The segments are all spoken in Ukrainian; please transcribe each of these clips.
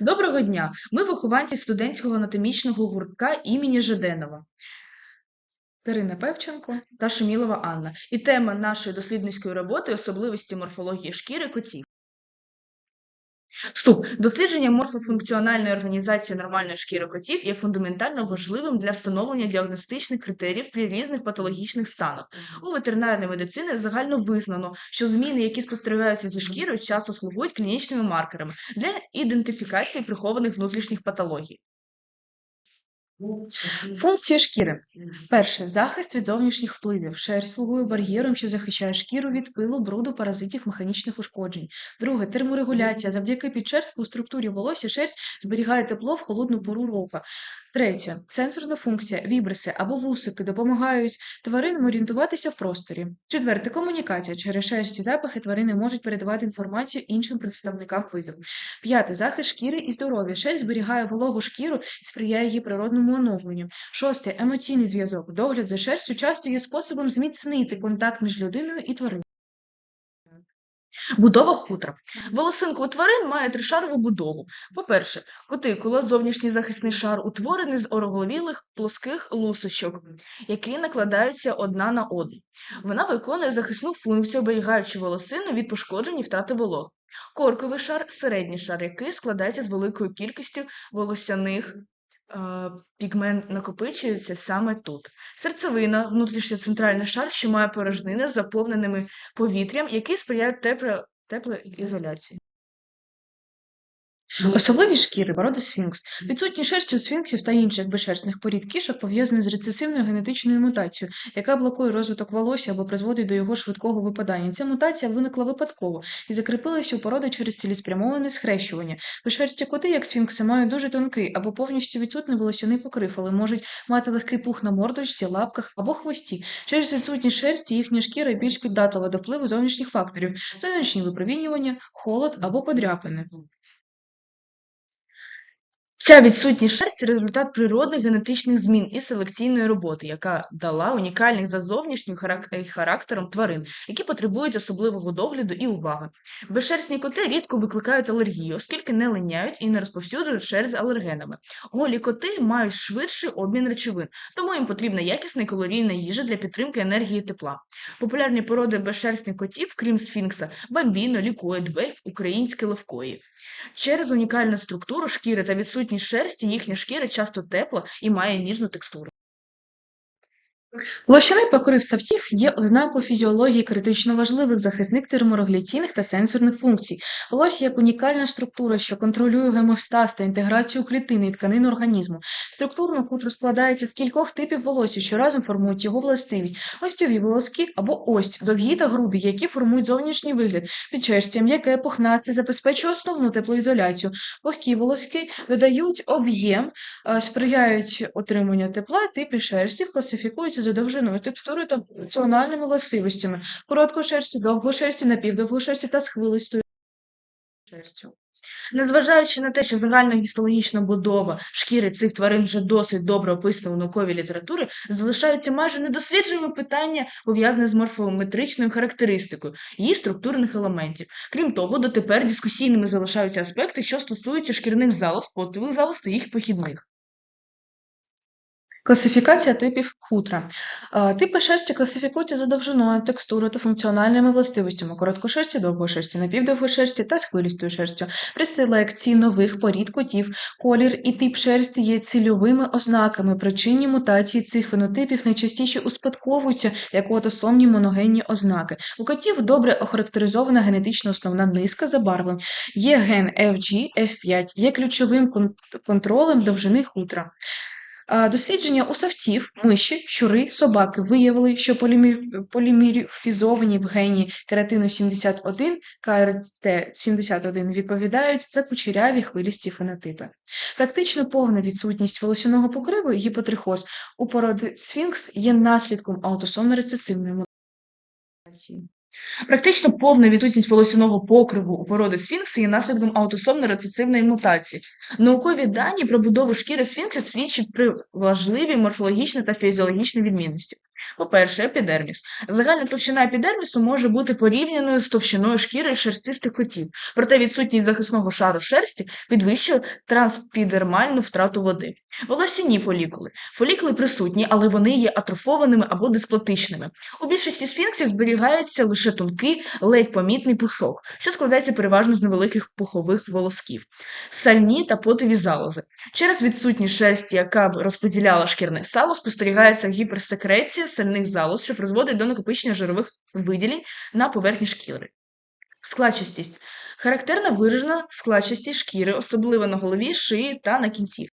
Доброго дня! Ми вихованці студентського анатомічного гуртка імені Жеденова. Тарина Певченко та Шумілова Анна. І тема нашої дослідницької роботи особливості морфології шкіри котів. Вступ. Дослідження морфофункціональної організації нормальної шкіри котів є фундаментально важливим для встановлення діагностичних критеріїв при різних патологічних станах. У ветеринарній медицині загально визнано, що зміни, які спостерігаються зі шкірою, часто слугують клінічними маркерами для ідентифікації прихованих внутрішніх патологій. Функції шкіри. Перше захист від зовнішніх впливів. Шерсть слугує бар'єром, що захищає шкіру від пилу, бруду, паразитів, механічних ушкоджень. Друге терморегуляція. Завдяки підшерстку у структурі волосся шерсть зберігає тепло в холодну пору року. Третє сенсорна функція. Вібриси або вусики допомагають тваринам орієнтуватися в просторі. Четверте комунікація. Через шерсть і запахи тварини можуть передавати інформацію іншим представникам виду. П'яте захист шкіри і здоров'я. Шерсть зберігає вологу шкіру і сприяє її природному оновленню. Шосте емоційний зв'язок. Догляд за шерстю часто є способом зміцнити контакт між людиною і твариною. Будова хутра. Волосинка у тварин має тришарову будову. По-перше, кутикула, зовнішній захисний шар, утворений з ороговілих плоских лусочок, які накладаються одна на одну. Вона виконує захисну функцію, оберігаючи волосину від пошкоджень і втрати волог. Корковий шар середній шар, який складається з великою кількістю волосяних пігмент накопичується саме тут. Серцевина, внутрішній центральний шар, що має порожнини заповненими повітрям, які сприяють тепло, теплоізоляції. Особливість шкіри породи сфінкс. Відсутність шерсті у сфінксів та інших безшерстних порід кішок пов'язані з рецесивною генетичною мутацією, яка блокує розвиток волосся або призводить до його швидкого випадання. Ця мутація виникла випадково і закріпилася у породи через цілеспрямоване схрещування. Безшерсті коти, як сфінкси, мають дуже тонкий або повністю відсутний волосяний покрив, але можуть мати легкий пух на мордочці, лапках або хвості. Через відсутність шерсті їхня шкіра більш піддатлива до впливу зовнішніх факторів, сонячні випромінювання, холод або подряпини. Ця відсутність шерсті – результат природних генетичних змін і селекційної роботи, яка дала унікальних за зовнішнім е, характером тварин, які потребують особливого догляду і уваги. Безшерстні коти рідко викликають алергію, оскільки не линяють і не розповсюджують шерсть алергенами. Голі коти мають швидший обмін речовин, тому їм потрібна якісна і калорійна їжа для підтримки енергії і тепла. Популярні породи безшерстних котів, крім сфінкса, бамбіно, лікоїд, вельф, українські левкої. Через унікальну структуру шкіри та відсутність шерсті їхня шкіра часто тепла і має ніжну текстуру. Лощаний покрив савців є ознакою фізіології критично важливих захисних терморегуляційних та сенсорних функцій. Волосся як унікальна структура, що контролює гемостаз та інтеграцію клітини і тканин організму. Структурно хутро складається з кількох типів волосся, що разом формують його властивість. Остьові волоски або ость, довгі та грубі, які формують зовнішній вигляд. Підшерстя, м'яке, пухнате, забезпечує основну теплоізоляцію. Пухкі волоски додають об'єм, е, сприяють отриманню тепла, типи шерсті класифікуються за довжиною, текстурою та функціональними властивостями. Короткошерсті, довгошерсті, напівдовгошерсті та схвилистою шерстю. Незважаючи на те, що загальна гістологічна будова шкіри цих тварин вже досить добре описана у науковій літературі, залишаються майже недослідженими питання, пов'язані з морфометричною характеристикою її структурних елементів. Крім того, дотепер дискусійними залишаються аспекти, що стосуються шкірних залоз, потових залоз та їх похідних. Класифікація типів хутра. Е, Типи шерсті класифікуються за довжиною, текстурою та функціональними властивостями короткошерсті, довгошерсті, напівдовгошерсті та схвилістою шерстю. При селекції нових порід котів колір і тип шерсті є цільовими ознаками. Причинні мутації цих фенотипів найчастіше успадковуються як аутосомні моногенні ознаки. У котів добре охарактеризована генетична основна низка забарвлень. Є ген FG, F5, є ключовим контролем довжини хутра. А, Дослідження у савців, миші, щури, собаки виявили, що полімерфізовані в гені кератину 71, КРТ-71 відповідають за кучеряві хвилісті фенотипи. Практично повна відсутність волосяного покриву гіпотрихоз у породи сфінкс є наслідком аутосомно-рецесивної мутації. Практично повна відсутність волосяного покриву у породи сфінкси є наслідком аутосомно-рецесивної мутації. Наукові дані про будову шкіри сфінкса свідчать про важливі морфологічні та фізіологічні відмінності. По-перше, епідерміс. Загальна товщина епідермісу може бути порівняною з товщиною шкіри шерстистих котів, проте відсутність захисного шару шерсті підвищує транспідермальну втрату води. Волосяні фолікули. Фолікули присутні, але вони є атрофованими або дисплатичними. У більшості сфінксів зберігається лише тонкий, ледь помітний пушок, що складається переважно з невеликих пухових волосків, сальні та потові залози. Через відсутність шерсті, яка б розподіляла шкірне сало, спостерігається гіперсекреція сальних залоз, що призводить до накопичення жирових виділень на поверхні шкіри. Складчастість. Характерна виражена складчастість шкіри, особливо на голові, шиї та на кінці.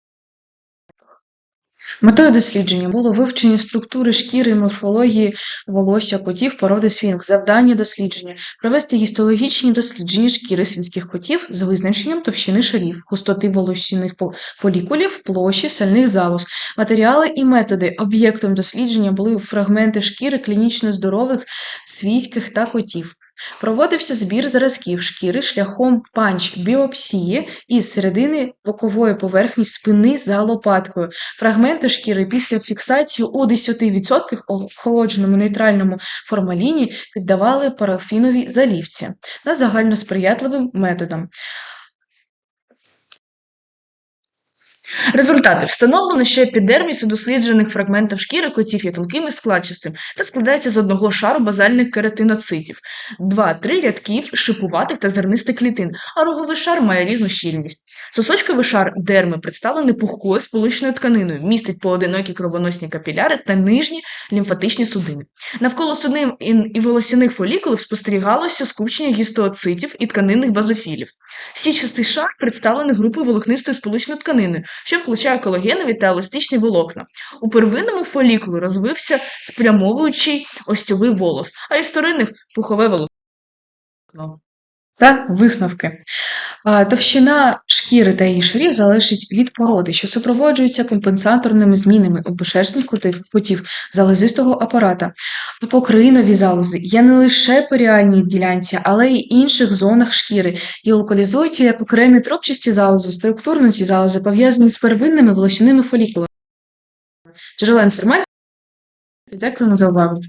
Метою дослідження було вивчення структури шкіри і морфології волосся котів породи сфінкс. Завдання дослідження – провести гістологічні дослідження шкіри свінських котів з визначенням товщини шарів, густоти волосяних фолікулів, площі, сальних залоз. Матеріали і методи об'єктом дослідження були фрагменти шкіри клінічно здорових свійських та котів. Проводився збір зразків шкіри шляхом панч-біопсії із середини бокової поверхні спини за лопаткою. Фрагменти шкіри після фіксації у 10% охолодженому нейтральному формаліні піддавали парафіновій залівці на загальносприятливим методом. Результати. Встановлено, що епідерміс у досліджених фрагментах шкіри котів є тонким і складчастим та складається з одного шару базальних кератиноцитів, два-три рядків шипуватих та зернистих клітин, а роговий шар має різну щільність. Сосочковий шар дерми представлений пухкою сполучною тканиною, містить поодинокі кровоносні капіляри та нижні лімфатичні судини. Навколо судин і- і волосяних фолікулів спостерігалося скупчення гістооцитів і тканинних базофілів. Січастий шар представлений групою волокнистої сполучної тканини, що включає колагенові та еластичні волокна. У первинному фолікулі розвився спрямовуючий остьовий волос, а із вторинних – пухове волокно. Та висновки. Товщина шкіри та її шарів залежить від породи, що супроводжується компенсаторними змінами котів, котів залозистого апарата. Апокринові залози є не лише по реальній ділянці, але й інших зонах шкіри і локалізуються як окремі трубчасті залози, структурні ці залози пов'язані з первинними волосяними фолікулами. Джерела інформації. Дякую за увагу.